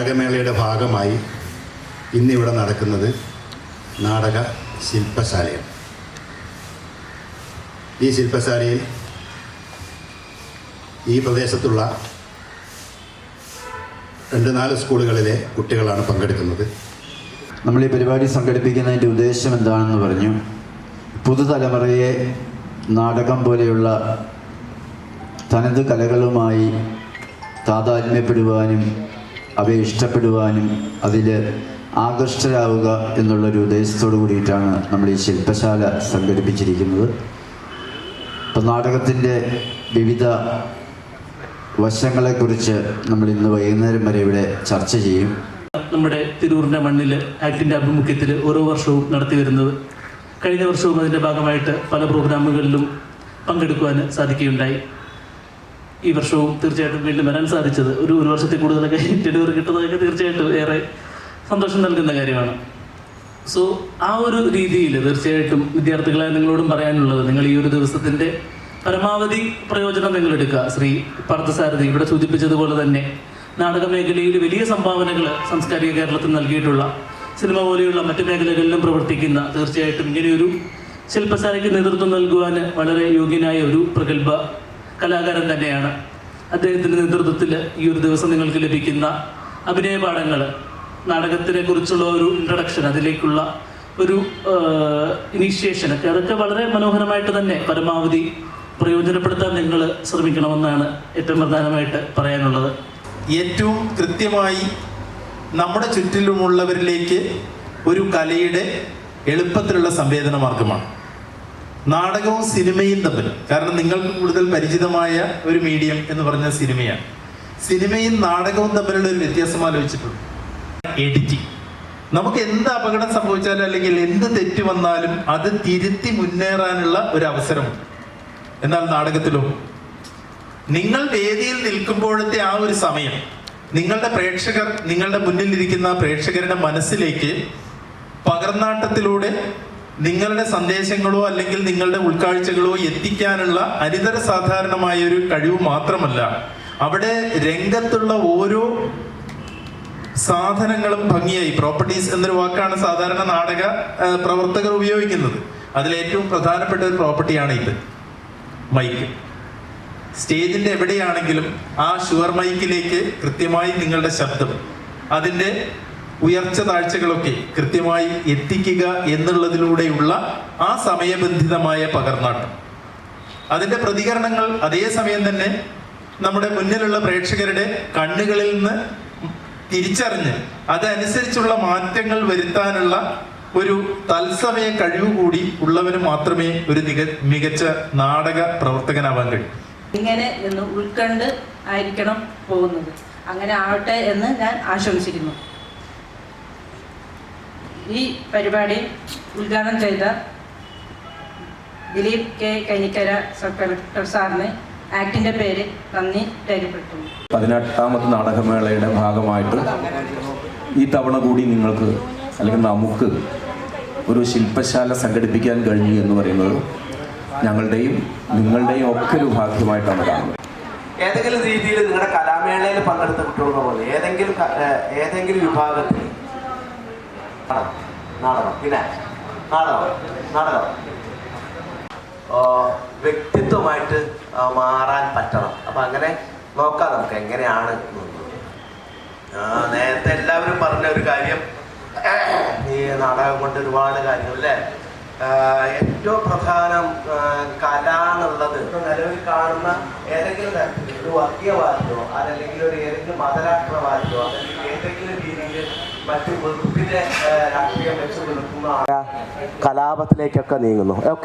നാടകമേളയുടെ ഭാഗമായി ഇന്നിവിടെ നടക്കുന്നത് നാടക ശില്പശാലയാണ്. ഈ ശില്പശാലയിൽ ഈ പ്രദേശത്തുള്ള രണ്ട് നാല് സ്കൂളുകളിലെ കുട്ടികളാണ് പങ്കെടുക്കുന്നത്. നമ്മൾ ഈ പരിപാടി സംഘടിപ്പിക്കുന്നതിന്റെ ഉദ്ദേശം എന്താണെന്ന് പറഞ്ഞു. പുതുതലമുറയെ നാടകം പോലെയുള്ള തനത് കലകളുമായി താതാത്മ്യപ്പെടുവാനും അവയെ ഇഷ്ടപ്പെടുവാനും അതിൽ ആകൃഷ്ടരാവുക എന്നുള്ളൊരു ഉദ്ദേശത്തോടു കൂടിയിട്ടാണ് നമ്മൾ ഈ ശില്പശാല സംഘടിപ്പിച്ചിരിക്കുന്നത്. ഇപ്പം നാടകത്തിന്റെ വിവിധ വശങ്ങളെക്കുറിച്ച് നമ്മൾ ഇന്ന് വൈകുന്നേരം വരെ ഇവിടെ ചർച്ച ചെയ്യും. നമ്മുടെ തിരൂറിന്റെ മണ്ണിൽ ആക്ടിന്റെ ആഭിമുഖ്യത്തിൽ ഓരോ വർഷവും നടത്തി വരുന്നത് കഴിഞ്ഞ വർഷവും അതിന്റെ ഭാഗമായിട്ട് പല പ്രോഗ്രാമുകളിലും പങ്കെടുക്കുവാൻ സാധിക്കുകയുണ്ടായി. ഈ വർഷവും തീർച്ചയായിട്ടും വീണ്ടും വരാൻ സാധിച്ചത്. ഒരു ഒരു വർഷത്തിൽ കൂടുതലൊക്കെ ഡെലിവറി കിട്ടുന്നതൊക്കെ തീർച്ചയായിട്ടും ഏറെ സന്തോഷം നൽകുന്ന കാര്യമാണ്. സോ ആ ഒരു രീതിയിൽ തീർച്ചയായിട്ടും വിദ്യാർത്ഥികളെ നിങ്ങളോടും പറയാനുള്ളത് നിങ്ങൾ ഈ ഒരു ദിവസത്തിന്റെ പരമാവധി പ്രയോജനം നിങ്ങൾ എടുക്കുക. ശ്രീ പാർത്ഥസാരഥി ഇവിടെ സൂചിപ്പിച്ചതുപോലെ തന്നെ നാടക മേഖലയിൽ വലിയ സംഭാവനകൾ സാംസ്കാരിക കേരളത്തിൽ നൽകിയിട്ടുള്ള സിനിമ പോലെയുള്ള മറ്റു മേഖലകളിലും പ്രവർത്തിക്കുന്ന തീർച്ചയായിട്ടും ഇങ്ങനെയൊരു ശില്പശാലയ്ക്ക് നേതൃത്വം നൽകുവാൻ വളരെ യോഗ്യനായ ഒരു പ്രഗത്ഭ കലാകാരൻ തന്നെയാണ്. അദ്ദേഹത്തിന്റെ നേതൃത്വത്തിൽ ഈ ഒരു ദിവസം നിങ്ങൾക്ക് ലഭിക്കുന്ന അഭിനയ പാഠങ്ങൾ നാടകത്തിനെ കുറിച്ചുള്ള ഒരു ഇൻട്രഡക്ഷൻ അതിലേക്കുള്ള ഒരു ഇനീഷ്യേഷൻ ഒക്കെ അതൊക്കെ വളരെ മനോഹരമായിട്ട് തന്നെ പരമാവധി പ്രയോജനപ്പെടുത്താൻ നിങ്ങൾ ശ്രമിക്കണമെന്നാണ് ഏറ്റവും പ്രധാനമായിട്ട് പറയാനുള്ളത്. ഏറ്റവും കൃത്യമായി നമ്മുടെ ചുറ്റിലുമുള്ളവരിലേക്ക് ഒരു കലയുടെ എളുപ്പത്തിലുള്ള സംവേദന മാർഗമാണ് നാടകവും സിനിമയും തമ്മിൽ. കാരണം നിങ്ങൾക്ക് കൂടുതൽ പരിചിതമായ ഒരു മീഡിയം എന്ന് പറഞ്ഞ സിനിമയാണ്. സിനിമയും നാടകവും തമ്മിലുള്ള ഒരു വ്യത്യാസം ആലോചിച്ചിട്ടുണ്ട്. എഡിറ്റിംഗ് നമുക്ക് എന്ത് അപകടം സംഭവിച്ചാലും അല്ലെങ്കിൽ എന്ത് തെറ്റ് വന്നാലും അത് തിരുത്തി മുന്നേറാനുള്ള ഒരു അവസരമുണ്ട് എന്നാൽ നാടകത്തിലോ? നിങ്ങൾ വേദിയിൽ നിൽക്കുമ്പോഴത്തെ ആ ഒരു സമയം നിങ്ങളുടെ പ്രേക്ഷകർ നിങ്ങളുടെ മുന്നിലിരിക്കുന്ന പ്രേക്ഷകരുടെ മനസ്സിലേക്ക് പകർന്നാട്ടത്തിലൂടെ നിങ്ങളുടെ സന്ദേശങ്ങളോ അല്ലെങ്കിൽ നിങ്ങളുടെ ഉൾക്കാഴ്ചകളോ എത്തിക്കാനുള്ള അനിതര സാധാരണമായ ഒരു കഴിവ് മാത്രമല്ല. അവിടെ രംഗത്തുള്ള ഓരോ സാധനങ്ങളും ഭംഗിയായി. പ്രോപ്പർട്ടീസ് എന്നൊരു വാക്കാണ് സാധാരണ നാടക പ്രവർത്തകർ ഉപയോഗിക്കുന്നത്. അതിലേറ്റവും പ്രധാനപ്പെട്ട ഒരു പ്രോപ്പർട്ടിയാണ് ഇത് മൈക്ക് സ്റ്റേജിന്റെ എവിടെയാണെങ്കിലും ആ ഷുവർ മൈക്കിലേക്ക് കൃത്യമായി നിങ്ങളുടെ ശബ്ദം. അതിന്റെ ഉയർച്ച താഴ്ചകളൊക്കെ കൃത്യമായി എത്തിക്കുക എന്നുള്ളതിലൂടെയുള്ള ആ സമയബന്ധിതമായ പകർന്നാട്ടം. അതിന്റെ പ്രതികരണങ്ങൾ അതേസമയം തന്നെ നമ്മുടെ മുന്നിലുള്ള പ്രേക്ഷകരുടെ കണ്ണുകളിൽ നിന്ന് തിരിച്ചറിഞ്ഞ് അതനുസരിച്ചുള്ള മാറ്റങ്ങൾ വരുത്താനുള്ള ഒരു തത്സമയ കഴിവ് കൂടി ഉള്ളവന് മാത്രമേ ഒരു മികച്ച നാടക പ്രവർത്തകനാവാൻ കഴിയൂ. ഇങ്ങനെ ഉൾക്കണ്ട് ആയിരിക്കണം പോകുന്നത്. അങ്ങനെ ആവട്ടെ എന്ന് ഞാൻ ആശംസിക്കുന്നു. ഈ പരിപാടി ഉദ്ഘാടനം ചെയ്ത Dileep K Kainikkara sub collector സാറിന് ആക്ടിന്റെ പേര് നന്ദി രേഖപ്പെടുത്തുന്നു. പതിനെട്ടാമത്തെ നാടകമേളയുടെ ഭാഗമായിട്ട് ഈ തവണ കൂടി നിങ്ങൾക്ക് അല്ലെങ്കിൽ നമുക്ക് ഒരു ശില്പശാല സംഘടിപ്പിക്കാൻ കഴിഞ്ഞു എന്ന് പറയുന്നത് ഞങ്ങളുടെയും നിങ്ങളുടെയും ഒക്കെ ഒരു ഭാഗ്യമായിട്ടാണ് കാണുന്നത്. ഏതെങ്കിലും രീതിയിൽ നിങ്ങളുടെ കലാമേളയിൽ പങ്കെടുത്ത കുട്ടികളുടെ പോലെ ഏതെങ്കിലും ഏതെങ്കിലും വിഭാഗത്തിൽ നാടകം പിന്നെ നാടകം നാടകം. വ്യക്തിത്വമായിട്ട് മാറാൻ പറ്റണം. അപ്പൊ അങ്ങനെ നോക്കാം നമുക്ക് എങ്ങനെയാണ് നേരത്തെ എല്ലാവരും പറഞ്ഞ ഒരു കാര്യം ഈ നാടകം കൊണ്ട് ഒരുപാട് കാര്യങ്ങൾ അല്ലേ ഏറ്റവും പ്രധാനം കല എന്നുള്ളത് നിലവിൽ കാണുന്ന ഏതെങ്കിലും തരത്തിൽ ഒരു വർഗീയവാദിയോ അതല്ലെങ്കിൽ ഒരു ഏതെങ്കിലും മതരാഷ്ട്രവാദിയോ അല്ലെങ്കിൽ കലാപത്തിലേക്കൊക്കെ നീങ്ങുന്നു. ഓക്കെ